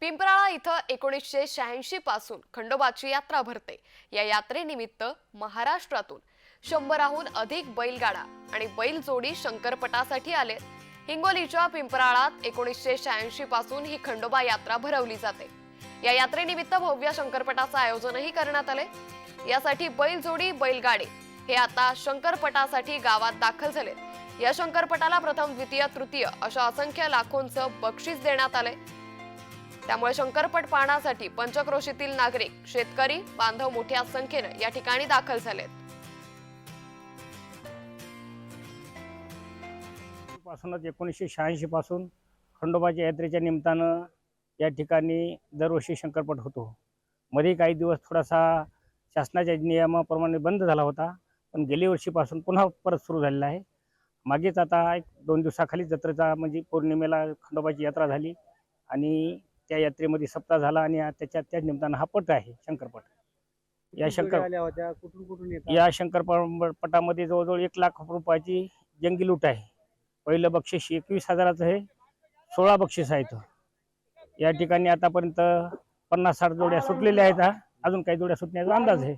पिंपराळा इथं एकोणीसशे शहाऐंशी पासून खंडोबाची यात्रा भरते. या यात्रेनिमित्त महाराष्ट्रातून शंभराहून अधिक बैलगाडा आणि बैलजोडी शंकरपटासाठी आले. हिंगोलीच्या पिंपराळात एकोणीसशे शहाऐंशी पासून ही खंडोबा यात्रा भरवली जाते. या यात्रेनिमित्त भव्य शंकरपटाचं आयोजनही करण्यात आले. यासाठी बैलजोडी बैलगाडे हे आता शंकरपटासाठी गावात दाखल झाले. या शंकरपटाला प्रथम द्वितीय तृतीय अशा असंख्य लाखोंचं बक्षीस देण्यात आले. त्यामुळे शंकरपट पाहण्यासाठी पंचक्रोशीतील नागरिक शेतकरी बांधव मोठ्या संख्येनं या ठिकाणी दाखल झालेत. पासूनच एकोणीसशे शहाऐंशी पासून खंडोबाच्या यात्रेच्या निमित्तानं या ठिकाणी दरवर्षी शंकरपट होतो. मध्ये काही दिवस थोडासा शासनाच्या नियमाप्रमाणे बंद झाला होता पण गेल्या वर्षीपासून पुन्हा परत सुरू झालेला आहे. मागेच आता एक दोन दिवसाखाली जत्रेचा म्हणजे पौर्णिमेला खंडोबाची यात्रा झाली आणि त्या यात्रेमध्ये सप्ताह झाला आणि त्याच्या त्याच निमित्तानं हा पट आहे शंकरपट. या शंकर आल्या होत्या? कुठून कुठून येतात? या शंकर पटामध्ये जवळजवळ एक लाख रुपयाची जंगी लूट आहे. पहिलं बक्षीस एकवीस हजाराचं आहे. सोळा बक्षीस आहेत. या ठिकाणी आतापर्यंत पन्नास साठ जोड्या सुटलेल्या आहेत. अजून काही जोड्या सुटण्याचा अंदाज आहे.